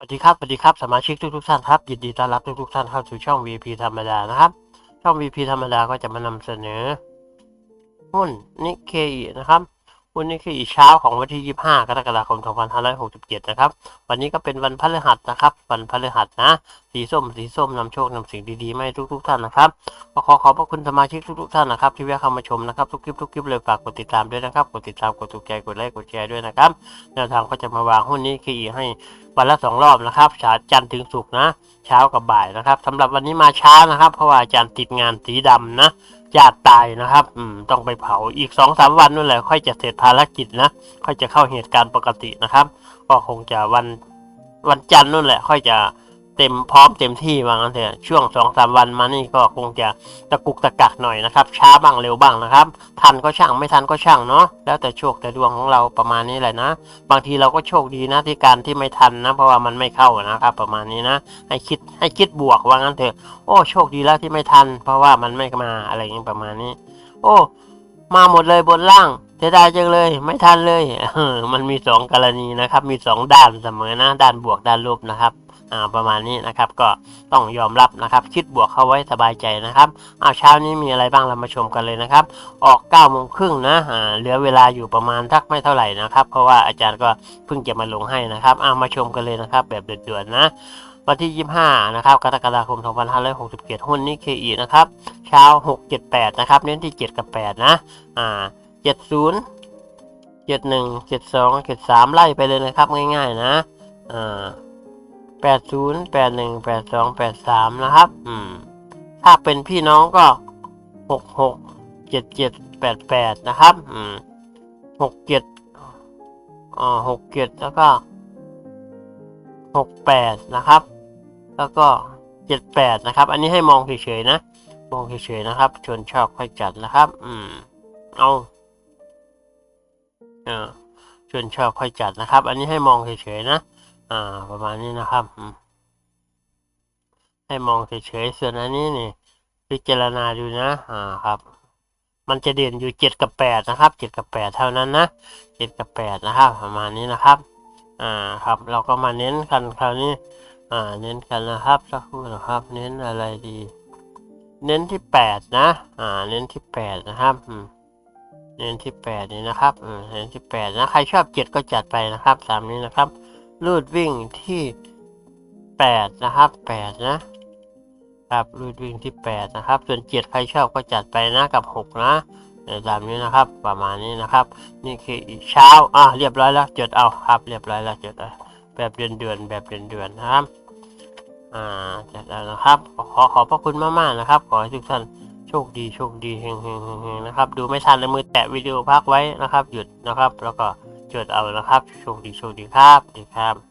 สวัสดีครับสวัสดีครับสมาชิกทุกทุกๆท่านครับยินดีต้อนรับทุกทุกๆท่านเข้าสู่ช่อง VP ธรรมดานะครับ ช่อง VP ธรรมดาก็จะมานำเสนอ หุ้นนิเคอีนะครับ หุ้นนิเคอีเช้าของวันที่ 25 กรกฎาคม 2567 นะครับ วันนี้ก็เป็นวันพฤหัสนะครับ วันพฤหัสนะ สีส้ม สีส้มนำโชคนำสิ่งดีๆมาให้ทุกๆท่านนะครับ ขอขอบพระคุณสมาชิกทุกๆท่านนะครับ ที่แวะเข้ามาชมนะครับ ทุกคลิปทุกคลิปเลยฝากกดติดตามด้วยนะครับ กดติดตาม กดถูกใจ กดไลค์ กดแชร์ด้วยนะครับ แนวทางก็จะมาวางหุ้นนี้คีอีให้วันละสองรอบนะครับเช้าจันทร์ถึงศุกร์นะ เช้ากับบ่ายนะครับสำหรับวันนี้มาช้านะครับ เพราะว่าอาจารย์ติดงานสีดำนะ ญาติตายนะครับ อืม ต้องไปเผาอีกสองสามวันนู่นแหละ ค่อยจะเสร็จภารกิจนะ ค่อยจะเข้าเหตุการณ์ปกตินะครับ ก็คงจะวันวันจันทร์นู่นแหละ ค่อยจะ เต็มพร้อมเต็มที่ว่างั้นเถอะช่วงสองสามวันมานี่ก็คงจะตะกุกตะกักหน่อยนะครับ ช้าบ้างเร็วบ้างนะครับ ทันก็ช่างไม่ทันก็ช่างเนาะแล้วแต่โชคแต่ดวงของเราประมาณนี้แหละนะ บางทีเราก็โชคดีนะที่การที่ไม่ทันนะ เพราะว่ามันไม่เข้านะครับ ประมาณนี้นะ ให้คิดให้คิดบวกว่างั้นเถอะโอ้โชคดีแล้วที่ไม่ทัน เพราะว่ามันไม่มาอะไรอย่างนี้ประมาณนี้ โอ้มาหมดเลยบนล่างเสียดายจังเลยไม่ทันเลยเออมันมีสองกรณีนะครับ มีสองด้านเสมอนะ ด้านบวกด้านลบนะครับ อ่าประมาณนี้นะครับก็ต้องยอมรับนะครับ คิดบวกเข้าไว้สบายใจนะครับเอาเช้านี้มีอะไรบ้างเรามาชมกันเลยนะครับ ออก9ก้าโมงครึ่งนะอ่าเหลือเวลาอยู่ประมาณทักไม่เท่าไหร่นะครับ เพราะว่าอาจารย์ก็เพิ่งจะมาลงให้นะครับเอามาชมกันเลยนะครับ แบบเดือดๆนะวันที่ 25 นะครับ กรกฎาคม 2567 หุ้นนี้ KE นะครับ เช้า 678 นะครับ เน้นที่ 7 กับ 8 นะ อ่า 70 71 72 73 ไล่ไปเลยนะครับ ง่ายๆ นะ อ่า 80 81 82 83 นะครับ อืม ถ้าเป็นพี่น้องก็ 66 77 88 นะครับ อืม 67อ่า67 แล้วก็ 68 นะครับ แล้วก็ 78 นะครับ อันนี้ให้มองเฉยๆนะ มองเฉยๆนะครับ ชวนชอบค่อยจัดนะครับ อืม เอาเออชวนชอบค่อยจัดนะครับ อันนี้ให้มองเฉยๆนะ อ่า ประมาณนี้นะครับ ให้มองเฉยๆส่วนอันนี้นี่ พิจารณาดูนะ อ่าครับ มันจะเด่นอยู่เจ็ดกับแปดนะครับเจ็ดกับแปดเท่านั้นนะเจ็ดกับแปดนะครับ ประมาณนี้นะครับ อ่าครับ เราก็มาเน้นกันคราวนี้ อ่า เน้นกันนะครับสักครู่นะครับ เน้นอะไรดี เน้นที่แปดนะ อ่า เน้นที่แปดนะครับเน้นที่แปดนี่นะครับเน้นที่แปดนะ ใครชอบเจ็ดก็จัดไปนะครับ ตามนี้นะครับ ลูดวิ่งที่แปดนะครับแปดนะ ครับรูดวิ่งที่แปดนะครับ ส่วนเจ็ดใครชอบก็จัดไปนะกับหกนะตามนี้นะครับ ประมาณนี้นะครับ นี่คืออีกเช้าอะเรียบร้อยแล้วจดเอาครับ เรียบร้อยแล้วจดเอาแบบเดือนเดือนแบบเดือนเดือนนะครับอ่าจัดเอานะครับขอขอบพระคุณมากๆนะครับ ขอให้ทุกท่านโชคดีโชคดีเฮงเฮงเฮงนะครับ ดูไม่ทันในมือแตะวิดีโอพักไว้นะครับ หยุดนะครับ แล้วก็ จดเอานะครับโชคดีโชคดีครับดีครับ